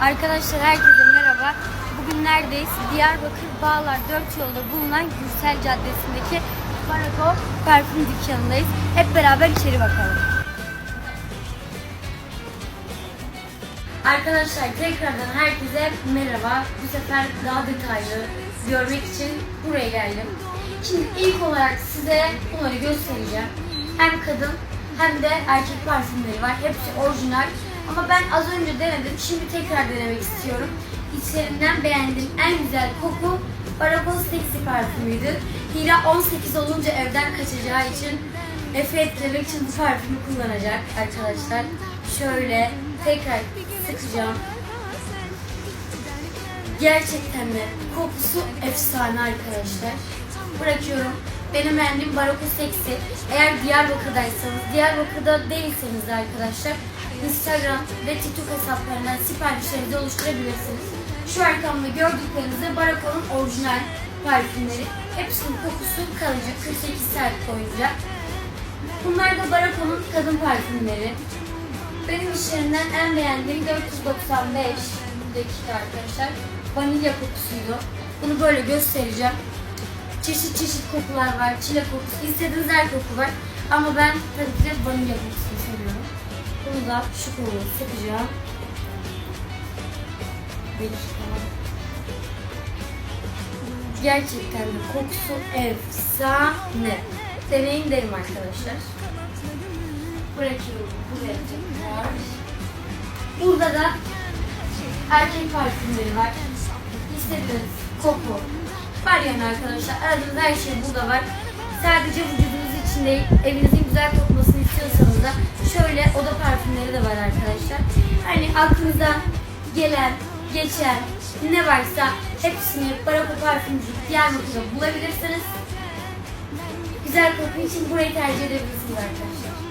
Arkadaşlar herkese merhaba. Bugün neredeyiz? Diyarbakır Bağlar 4 yolda bulunan Gürsel Caddesi'ndeki Barako parfüm dükkanındayız. Hep beraber içeri bakalım. Arkadaşlar tekrardan herkese merhaba. Bu sefer daha detaylı görmek için buraya geldim. Şimdi ilk olarak size bunları göstereceğim. Hem kadın hem de erkek parfümleri var. Hepsi orijinal. Ama ben az önce denedim. Şimdi tekrar denemek istiyorum. İçlerinden beğendiğim en güzel koku Barabos Sexy parfümüydü. Hira 18 olunca evden kaçacağı için Efe etkilemek için bu parfümü kullanacak arkadaşlar. Şöyle tekrar sıkacağım. Gerçekten de kokusu efsane arkadaşlar. Bırakıyorum. Benim beğendiğim Baroko Seksi. Eğer Diyarbakır'daysanız, Diyarbakır'da değilseniz de arkadaşlar Instagram ve TikTok hesaplarından siparişlerinizi oluşturabilirsiniz. Şu arkamda gördüklerinizde Barako'nun orijinal parfümleri. Hepsinin kokusu kalıcı 48 saat boyunca. Bunlar da Barako'nun kadın parfümleri. Benim işlerinden en beğendiğim 495 dakika arkadaşlar. Vanilya kokusuydu. Bunu böyle göstereceğim. Çeşit çeşit kokular var. Çile kokusu. İstediğiniz her koku var. Ama ben tabii ki vanilya kokusunu seviyorum. Bunu da şu kolu sıkacağım. Gerçekten de kokusu efsane. Deneyin derim arkadaşlar. Bırakıyorum buraya tekrar. Burada da erkek parfümleri var. İstediğiniz koku var yani arkadaşlar. Aradığınız her şey burada var. Sadece vücudunuz için değil, evinizin güzel kokmasını aklınıza gelen, geçen ne varsa hepsini Barako Parfümcü Diyarbakır'da bulabilirsiniz. Güzel koku için burayı tercih edebilirsiniz arkadaşlar.